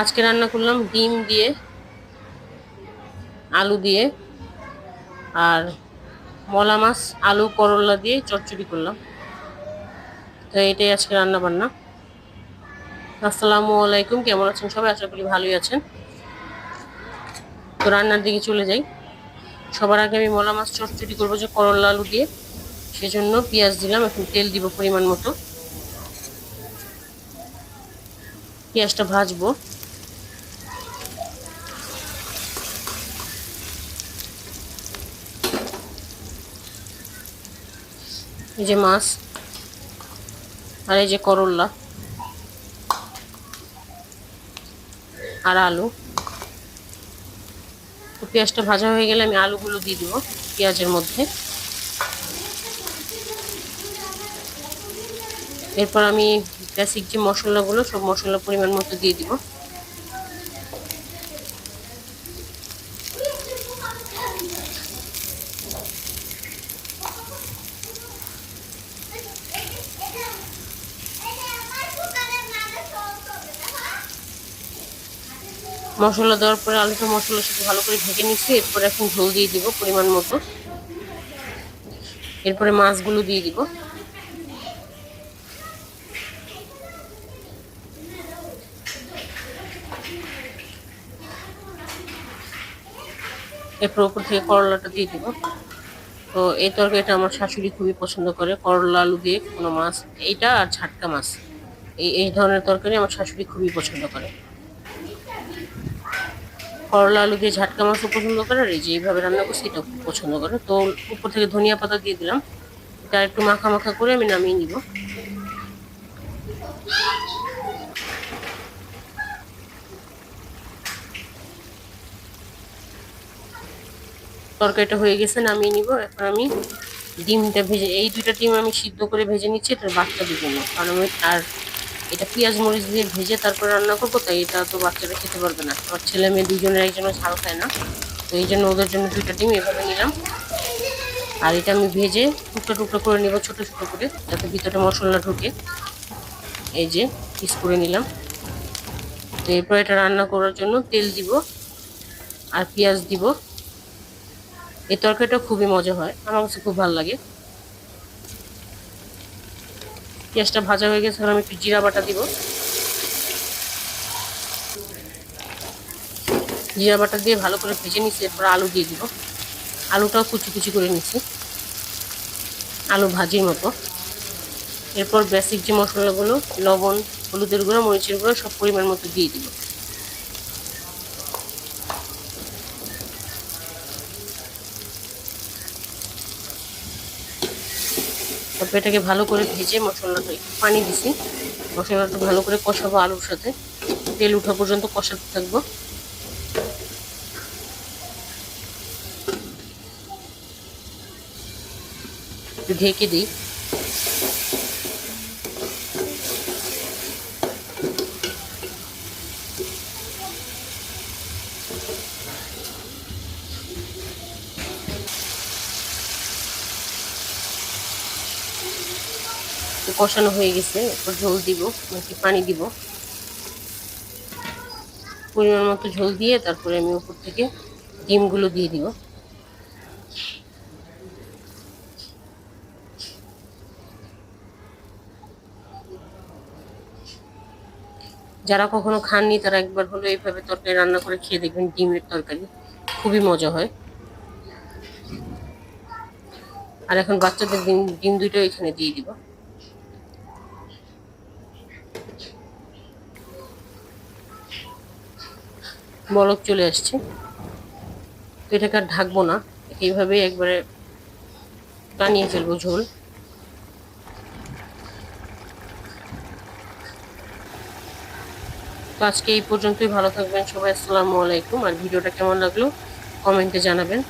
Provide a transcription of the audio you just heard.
আজকে রান্না করলাম ডিম দিয়ে, আলু দিয়ে, আর মলা মাছ, আলু, করলা দিয়ে চচ্চড়ি করলাম। তো এটাই আজকে রান্না বান্না। আসসালামু আলাইকুম, কেমন আছেন সবাই? আশা করি ভালোই আছেন। তো রান্নার দিকে চলে যাই। সবার আগে আমি মলা মাছ চচ্চড়ি করব যে করলা, আলু দিয়ে। সেজন্য পেঁয়াজ দিলাম, এখন তেল দিব পরিমাণ মতো। পেঁয়াজটা ভাজবো। এই যে মাছ আর এই যে করল্লা আর আলু। পেঁয়াজটা ভাজা হয়ে গেলে আমি আলুগুলো দিয়ে দেবো পেঁয়াজের মধ্যে। এরপর আমি বেসিক যে মশলাগুলো, সব মশলা পরিমাণ মতো দিয়ে দিব। মশলা দেওয়ার পরে আলুটা মশলার সাথে ভালো করে ভেজে নিচ্ছি, এরপর এখন ঝোল দিয়ে দিব পরিমাণ মতো। এরপরে মাছগুলো দিয়ে দিব। এরপর উপর থেকে করলাটা দিয়ে দিব। তো এই তরকারিটা আমার শাশুড়ি খুবই পছন্দ করে, করলা, আলু দিয়ে কোনো মাছ, এইটা আর ঝাটকা মাছ। এই এই ধরনের তরকারি আমার শাশুড়ি খুবই পছন্দ করে। করলা, আলু দিয়ে ঝাটকা মাছও পছন্দ করে, আর এই যে এইভাবে রান্না করছি, এটাও খুব পছন্দ করে। তো উপর থেকে ধনিয়া পাতা দিয়ে দিলাম। এটা একটু মাখা মাখা করে আমি নামিয়ে নিব। তরকারিটা হয়ে গেছে, নামিয়ে নিব। এখন আমি ডিমটা ভেজে, এই দুইটা ডিম আমি সিদ্ধ করে ভেজে নিচ্ছি, এটার বাচ্চাদের জন্য কারণ আমি আর এটা পেঁয়াজ মরিচ দিয়ে ভেজে তারপর রান্না করব, তাই এটা তো বাচ্চারা খেতে পারবে না। আমার ছেলে মেয়ে দুজনের একজনও ঝাল খায় না, তো এই জন্য ওদের জন্য দুইটা ডিম এভাবে নিলাম। আর এটা আমি ভেজে টুকরো টুকরো করে নেব, ছোটো ছোটো করে, যাতে ভিতরে মশলা ঢুকে। এই যে পিস করে নিলাম। তো এরপর এটা রান্না করার জন্য তেল দিব আর পেঁয়াজ দিব। এই তরকারিটা খুবই মজা হয়, আমার কাছে খুব ভালো লাগে। পেঁয়াজটা ভাজা হয়ে গেছে, এখন আমি একটু জিরা বাটা দিব। জিরা বাটা দিয়ে ভালো করে ভেজে নিচ্ছি এরপর আলু দিয়ে দিব। আলুটাও কুচি কুচি করে নিচ্ছি আলু ভাজির মতো। এরপর বেসিক যে মশলাগুলো, লবণ, হলুদের গুঁড়ো, মরিচের গুঁড়ো সব পরিমাণ মতো দিয়ে দিব। তারপর এটাকে ভালো করে ভেজে মশলাটা পানি দিছি। মশলাটা ভালো করে কষাবো আলুর সাথে। তেল উঠা পর্যন্ত কষাতে থাকব। ঢেকে দিই। কষানো হয়ে গেছে, এরপর ঝোল দিব, নাকি পানি দিব। পরিমাণ মতো ঝোল দিয়ে তারপরে আমি উপর থেকে ডিমগুলো দিয়ে দিব। যারা কখনো খাননি, তারা একবার হলো এইভাবে তরকারি রান্না করে খেয়ে দেখবেন ডিমের তরকারি। খুবই মজা হয়। আর এখন বাচ্চাদের ডিম ডিম দুটো এখানে দিয়ে দিব। বলক চলে আসছে। তো এটাকে আর ঢাকবো না। এইভাবেই একবারে টানিয়ে ফেলব ঝোল। তো আজকে এই পর্যন্তই। ভালো থাকবেন সবাই। আসসালামু আলাইকুম। আর ভিডিওটা কেমন লাগল কমেন্টে জানাবেন।